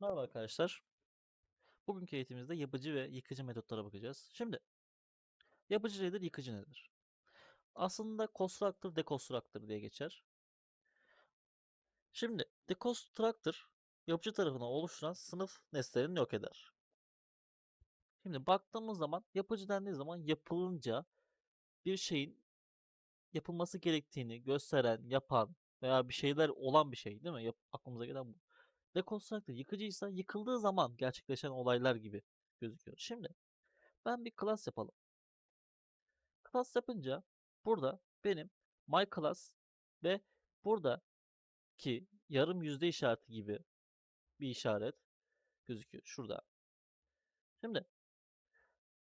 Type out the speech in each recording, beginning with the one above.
Merhaba arkadaşlar. Bugünkü eğitimimizde yapıcı ve yıkıcı metotlara bakacağız. Şimdi yapıcı nedir, yıkıcı nedir? Aslında constructor, deconstructor diye geçer. Şimdi deconstructor yapıcı tarafından oluşturan sınıf nesnelerini yok eder. Şimdi baktığımız zaman yapıcı dendiği zaman yapılınca bir şeyin yapılması gerektiğini gösteren, yapan veya bir şeyler olan bir şey değil mi? Yap, aklımıza gelen bu. Deconstructor yıkıcıysa yıkıldığı zaman gerçekleşen olaylar gibi gözüküyor. Şimdi ben bir class yapalım. Class yapınca burada benim my class ve buradaki yarım yüzde işareti gibi bir işaret gözüküyor şurada. Şimdi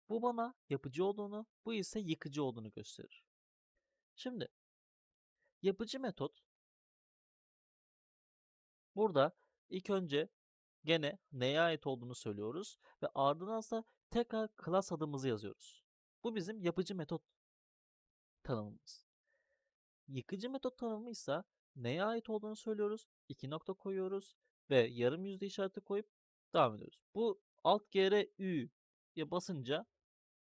bu bana yapıcı olduğunu, bu ise yıkıcı olduğunu gösterir. Şimdi yapıcı metot burada ilk önce gene neye ait olduğunu söylüyoruz ve ardından ise tekrar class adımızı yazıyoruz. Bu bizim yapıcı metot tanımımız. Yıkıcı metot tanımı ise neye ait olduğunu söylüyoruz. iki nokta koyuyoruz ve yarım yüzde işareti koyup devam ediyoruz. Bu alt gr ü basınca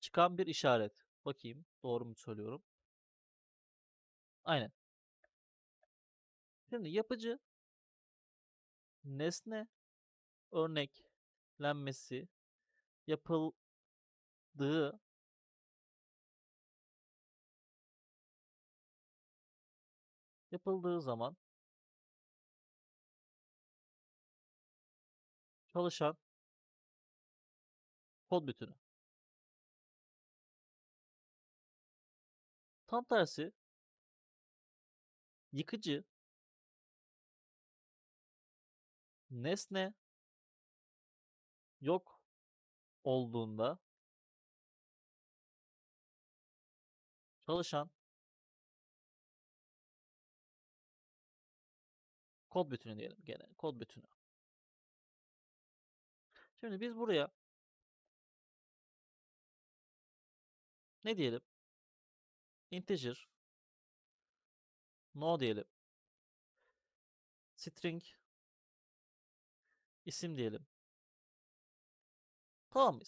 çıkan bir işaret. Bakayım doğru mu söylüyorum. Aynen. Şimdi yapıcı nesne örneklenmesi yapıldığı yapıldığı zaman çalışan kod bütünü. Tam tersi yıkıcı nesne yok olduğunda çalışan kod bütünü diyelim gene kod bütünü. Şimdi biz buraya ne diyelim? Integer no diyelim. String isim diyelim. Tamam?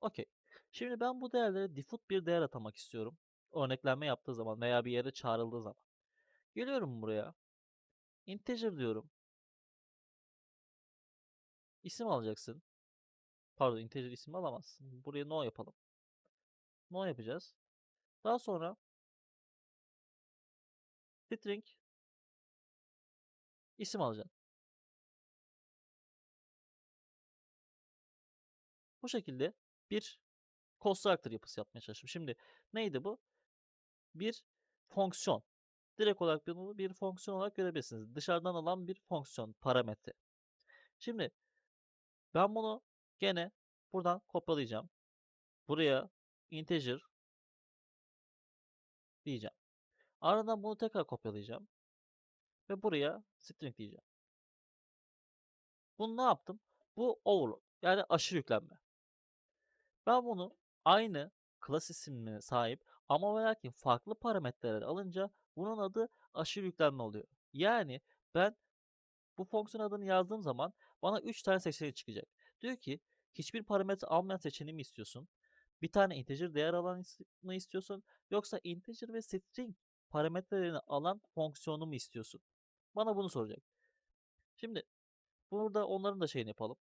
Okey. Şimdi ben bu değerlere default bir değer atamak istiyorum. Örneklenme yaptığı zaman veya bir yere çağrıldığı zaman. Geliyorum buraya. Integer diyorum. İsim alacaksın. Pardon integer isim alamazsın. Buraya no yapalım. No yapacağız. Daha sonra string isim alacaksın. Bu şekilde bir constructor yapısı yapmaya çalıştım. Şimdi neydi bu? Bir fonksiyon. Direkt olarak bunu bir fonksiyon olarak görebilirsiniz. Dışarıdan alan bir fonksiyon, parametre. Şimdi ben bunu gene buradan kopyalayacağım. Buraya integer diyeceğim. Ardından bunu tekrar kopyalayacağım. Ve buraya string diyeceğim. Bunu ne yaptım? Bu overload. Yani aşırı yüklenme. Ben bunu aynı klas isimine sahip ama ve lakin farklı parametreler alınca bunun adı aşırı yüklenme oluyor. Yani ben bu fonksiyon adını yazdığım zaman bana 3 tane seçenek çıkacak. Diyor ki hiçbir parametre almayan seçeneği mi istiyorsun? Bir tane integer değer alan mı istiyorsun? Yoksa integer ve string parametrelerini alan fonksiyonu mu istiyorsun? Bana bunu soracak. Şimdi burada onların da şeyini yapalım.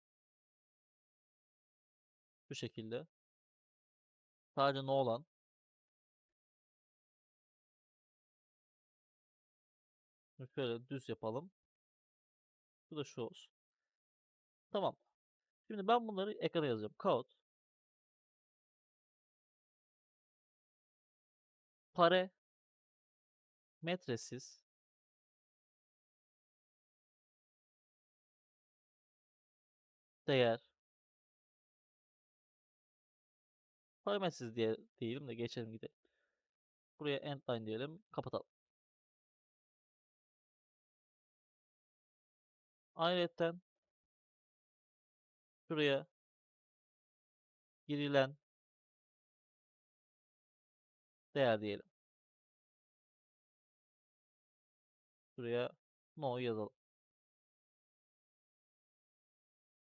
Bu şekilde. Sadece no olan. Şöyle düz yapalım. Bu da şu olsun. Tamam. Şimdi ben bunları ekrana yazacağım. Code pare metresiz değer parametresiz diye diyelim de geçelim gidelim. Buraya endline diyelim. Kapatalım. Ayrıca şuraya girilen değer diyelim. Şuraya no yazalım.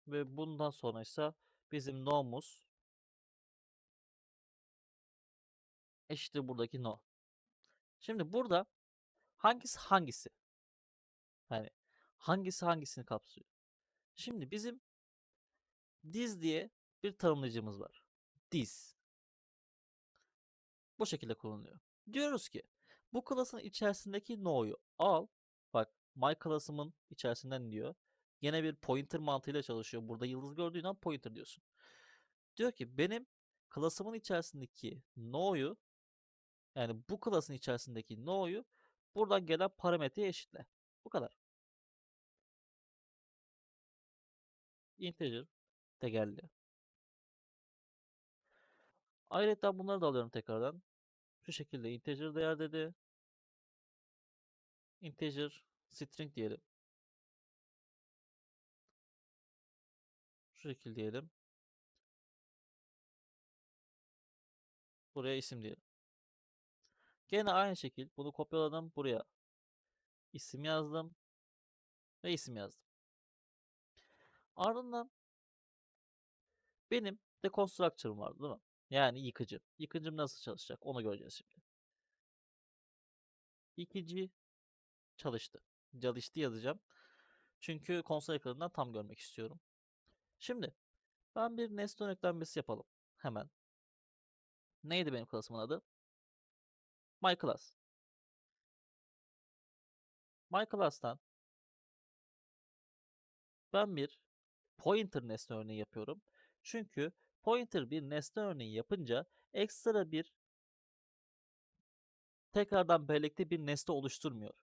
Ve bundan sonra ise bizim no'muz eşittir buradaki no. Şimdi burada hangisi hangisi? Yani hangisi hangisini kapsıyor? Şimdi bizim diz diye bir tanımlayıcımız var. Diz. Bu şekilde kullanılıyor. Diyoruz ki bu klasın içerisindeki no'yu al. Bak my class'ımın içerisinden diyor. Yine bir pointer mantığıyla çalışıyor. Burada yıldız gördüğün an pointer diyorsun. Diyor ki benim klasımın içerisindeki no'yu yani bu klasın içerisindeki no'yu buradan gelen parametreye eşitle. Bu kadar. Integer tegerli. Ayrıca bunları da alıyorum tekrardan. Şu şekilde integer değer dedi. Integer string diyelim. Şu şekilde diyelim. Buraya isim diyelim. Gene aynı şekil bunu kopyaladım buraya. isim yazdım. Ve isim yazdım. Ardından benim deconstructor'ım vardı değil mi? Yani yıkıcı. Yıkıcım nasıl çalışacak onu göreceğiz şimdi. Yıkıcı çalıştı. Çalıştı yazacağım. Çünkü konsol ekranından tam görmek istiyorum. Şimdi ben bir nesne örneklenmesi yapalım. Hemen. Neydi benim klasımın adı? My class. Ben bir pointer nesne örneği yapıyorum. Çünkü pointer bir nesne örneği yapınca ekstra bir tekrardan bellekte bir nesne oluşturmuyor.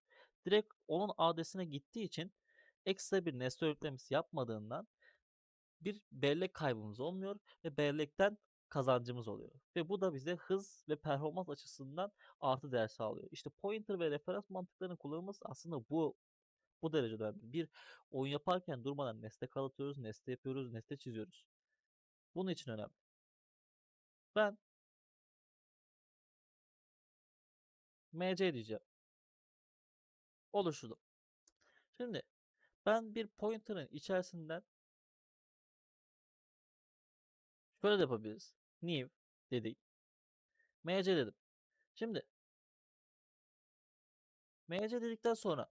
Direkt onun adresine gittiği için ekstra bir nesne örneklemesi yapmadığından bir bellek kaybımız olmuyor ve bellekten kazancımız oluyor. Ve bu da bize hız ve performans açısından artı değer sağlıyor. İşte pointer ve referans mantıklarının kullanılması aslında bu bu derecede önemli. Bir oyun yaparken durmadan nesne kalıtıyoruz, nesne yapıyoruz, nesne çiziyoruz. Bunun için önemli. Ben MC diyeceğim. Oluşturdum. Şimdi ben bir pointer'ın içerisinden şöyle de yapabiliriz. New dedik. MC dedim. Şimdi MC dedikten sonra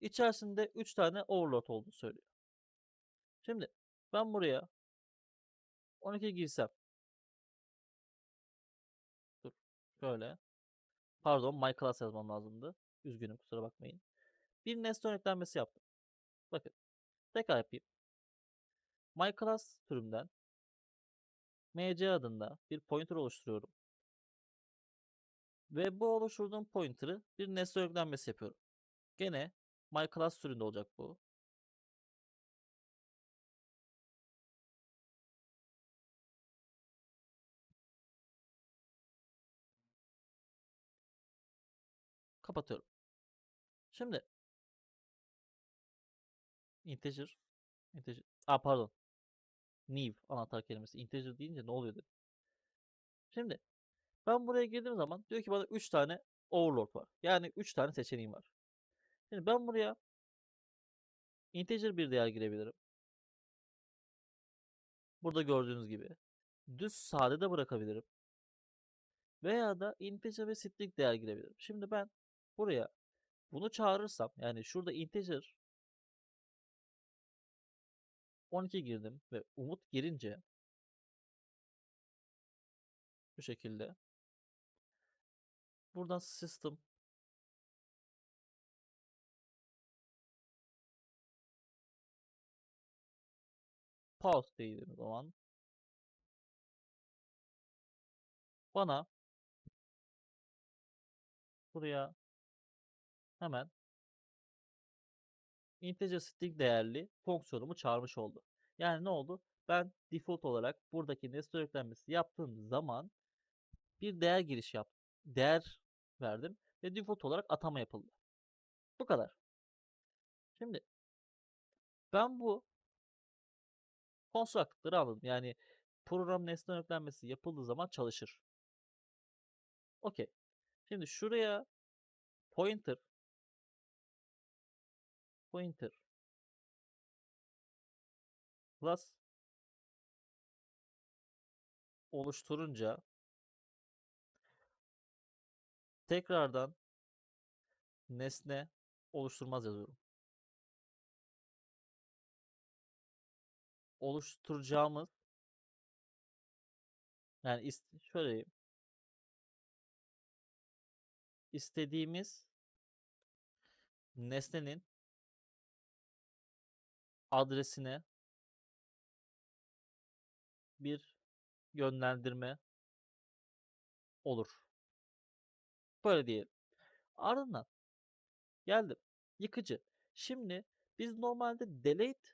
içerisinde 3 tane overload olduğunu söylüyor. Şimdi ben buraya 12 girsem dur şöyle pardon my class yazmam lazımdı. Üzgünüm kusura bakmayın. Bir nesne örneklenmesi yaptım. Bakın tekrar yapayım. My class türümden mc adında bir pointer oluşturuyorum. Ve bu oluşturduğum pointer'ı bir nesne örgülenmesi yapıyorum. Gene my class türünde olacak bu. Kapatıyorum. Şimdi integer integer Aa pardon. New anahtar kelimesi. Integer deyince ne oluyor dedim. Şimdi ben buraya girdiğim zaman diyor ki bana 3 tane overload var. Yani 3 tane seçeneğim var. Şimdi ben buraya integer bir değer girebilirim. Burada gördüğünüz gibi. Düz sade de bırakabilirim. Veya da integer ve string değer girebilirim. Şimdi ben buraya bunu çağırırsam yani şurada integer 12 girdim ve umut girince bu şekilde. Buradan system pause dediğim zaman. Bana buraya hemen integer string değerli fonksiyonumu çağırmış oldu. Yani ne oldu? Ben default olarak buradaki nesne yüklenmesi yaptığım zaman bir değer giriş yap, değer verdim ve default olarak atama yapıldı. Bu kadar. Şimdi ben bu construct'ları aldım. Yani program nesne yüklenmesi yapıldığı zaman çalışır. Okey. Şimdi şuraya pointer pointer class oluşturunca tekrardan nesne oluşturmaz yazıyorum. Oluşturacağımız yani ist- şöyle istediğimiz nesnenin adresine bir yönlendirme olur. Böyle diyelim. Ardından geldim. Yıkıcı. Şimdi biz normalde delete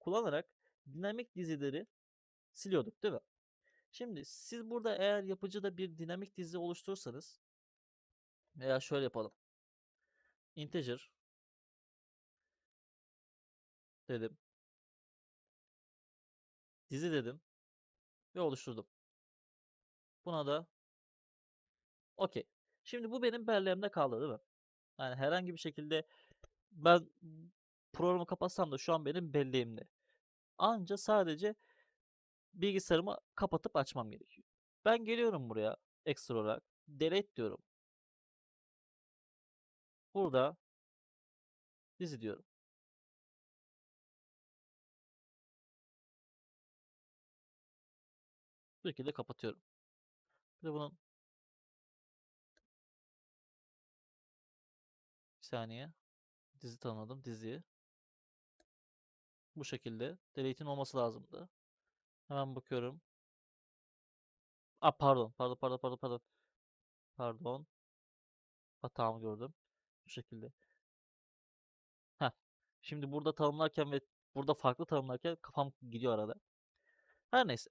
kullanarak dinamik dizileri siliyorduk değil mi? Şimdi siz burada eğer yapıcıda bir dinamik dizi oluşturursanız veya şöyle yapalım. Integer dedim. Dizi dedim ve oluşturdum. Buna da okey. Şimdi bu benim belleğimde kaldı değil mi? Yani herhangi bir şekilde ben programı kapatsam da şu an benim belleğimde. Anca sadece bilgisayarımı kapatıp açmam gerekiyor. Ben geliyorum buraya ekstra olarak. Delete diyorum. Burada dizi diyorum. Bu şekilde kapatıyorum. Bir de bunun bir saniye dizi tanımladım diziyi. Bu şekilde delete'in olması lazımdı. Hemen bakıyorum. A pardon, pardon, pardon, pardon, pardon. Pardon. Hatamı gördüm. Bu şekilde. Heh. Şimdi burada tanımlarken ve burada farklı tanımlarken kafam gidiyor arada. Her neyse.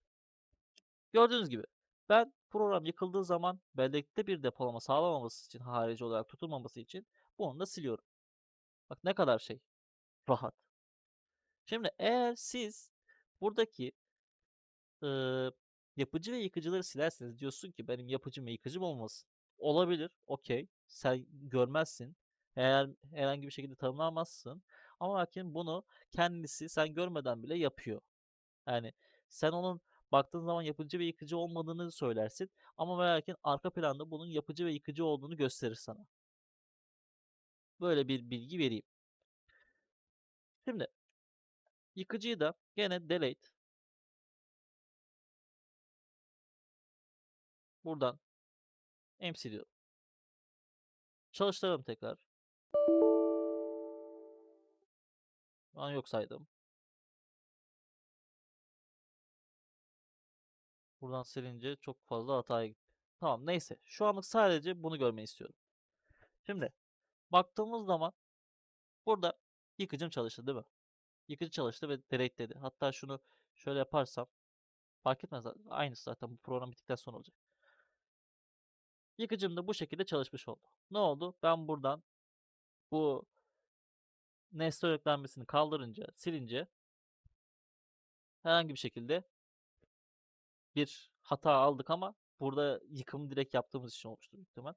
Gördüğünüz gibi ben program yıkıldığı zaman bellekte bir depolama sağlamaması için harici olarak tutulmaması için bunu da siliyorum. Bak ne kadar şey rahat. Şimdi eğer siz buradaki e, yapıcı ve yıkıcıları silerseniz diyorsun ki benim yapıcım ve yıkıcım olmasın. Olabilir. Okey. Sen görmezsin. Eğer herhangi bir şekilde tanımlamazsın. Ama lakin bunu kendisi sen görmeden bile yapıyor. Yani sen onun baktığın zaman yapıcı ve yıkıcı olmadığını söylersin. Ama ve arka planda bunun yapıcı ve yıkıcı olduğunu gösterir sana. Böyle bir bilgi vereyim. Şimdi yıkıcıyı da gene delete buradan MC diyorum. Çalıştıralım tekrar. An yok saydım. Buradan silince çok fazla hataya gitti. Tamam neyse. Şu anlık sadece bunu görmeyi istiyorum. Şimdi baktığımız zaman burada yıkıcım çalıştı değil mi? Yıkıcı çalıştı ve delete dedi. Hatta şunu şöyle yaparsam fark etmez. Aynısı zaten bu program bittikten sonra olacak. Yıkıcım da bu şekilde çalışmış oldu. Ne oldu? Ben buradan bu nesne yüklenmesini kaldırınca, silince herhangi bir şekilde bir hata aldık ama burada yıkımı direkt yaptığımız için olmuştur ihtimal.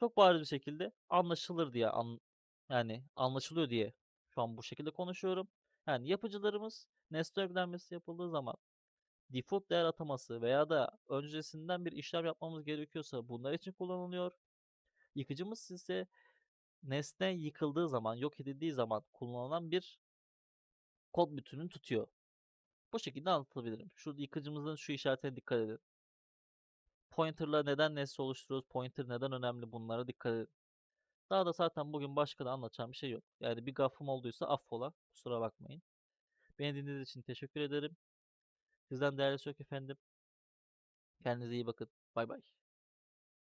Çok bariz bir şekilde anlaşılır diye an, yani anlaşılıyor diye şu an bu şekilde konuşuyorum. Yani yapıcılarımız nesne yüklenmesi yapıldığı zaman default değer ataması veya da öncesinden bir işlem yapmamız gerekiyorsa bunlar için kullanılıyor. Yıkıcımız ise nesne yıkıldığı zaman, yok edildiği zaman kullanılan bir kod bütününü tutuyor. Bu şekilde anlatabilirim. Şu yıkıcımızın şu işaretine dikkat edin. Pointer'la neden nesne oluşturuyoruz? Pointer neden önemli? Bunlara dikkat edin. Daha da zaten bugün başka da anlatacağım bir şey yok. Yani bir gafım olduysa affola. Kusura bakmayın. Beni dinlediğiniz için teşekkür ederim. Sizden değerli yok efendim. Kendinize iyi bakın. Bay bay.